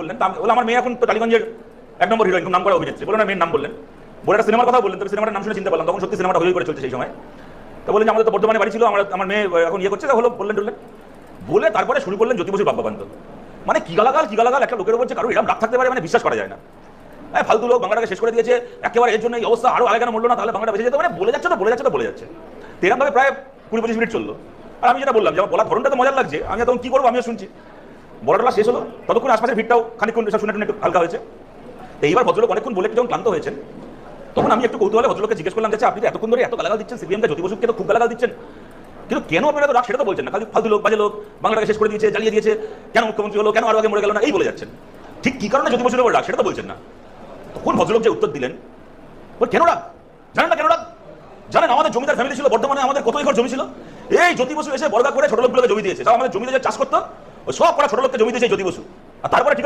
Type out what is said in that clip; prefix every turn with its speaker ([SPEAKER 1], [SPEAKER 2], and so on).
[SPEAKER 1] বললেন তা বলে আমার মেয়ে এখন তো টালিগঞ্জের এক নম্বর হিরোইন নাম করা অভিনেত্রী। বলে মেয়ের নাম বললেন। বলে একটা সিনেমার কথা বললেন, তবে সিনেমাটার নাম শুনে চিনতে পারলাম, তখন সত্যি সিনেমাটা হয়ে করে চলছে সেই সময়। তো বললেন আমাদের তো বর্তমানে বাড়ি ছিল, আমার আমার মেয়ে এখন ইয়ে করছে। হলো, বললেন টললেন বলে তারপরে শুরু করলেন জ্যোতি বসুর বাব্যকান্ত মানে কি গালাগাল কি গালাগাল, একটা লোকের যে কারও এরকম রাগ থাকতে পারে মানে বিশ্বাস করা যায় না। হ্যাঁ ফালতু লোক বাংলাটাকে শেষ করে দিয়েছে, একেবারে এর জন্য এই অবস্থা আরও আগে কেন মরলো না, তাহলে বাংলাটা বেঁচে যেতে মানে বলে যাচ্ছে তো, বলে যাচ্ছে তো, বলে যাচ্ছে। এরকম ভাবে প্রায় কুড়ি পঁচিশ মিনিট চলল। আর আমি যেটা বললাম যে, আমার বলার ধরনটা তো মজার লাগছে, আমি তখন কি করব, আমিও শুনছি। বলাটা শেষ হলো ততক্ষণ আশপাশের ভিড়টাও খানিকক্ষণ সব শুনে একটু হালকা হয়েছে। তো এইবার ভদ্রলোক অনেকক্ষণ বলে যখন ক্লান্ত হয়েছেন। তখন আমি একটু কৌতূহলে ভদ্রলোককে জিজ্ঞেস করলাম যে আচ্ছা, আপনি তো এতক্ষণ ধরে এত গালাগাল দিচ্ছেন? সিপিএমকে জ্যোতি বসুকে তো খুব গালাগাল দিচ্ছেন। কিন্তু কেন আপনারা তো রাগ সেটা তো বলছেন না। খালি ফালতু লোক বাজে লোক বাংলাটাকে শেষ করে দিয়েছে জ্বালিয়ে দিয়েছে। কেন মুখ্যমন্ত্রী হলো কেন আরও আগে মরে গেল না? এই বলে যাচ্ছেন। ঠিক কি কারণে জ্যোতি বসুর উপর রাগ সেটা তো বলছেন না। তখন ভদ্রলোক যে উত্তর দিলেন বল কেন রাগ? জানেন না কেন রাগ? জানেন আমাদের জমিদার ফ্যামিলি ছিল বর্তমানে আমাদের কত একর জমি ছিল? এই জ্যোতি বসু এসে বর্গা করে ছোট লোকগুলোকে জমি দিয়েছে। তাও আমাদের জমিতে দিয়ে চাষ করতো? সব পড়া ছোট লোককে জমি এই বসু আর তারপরে ঠিক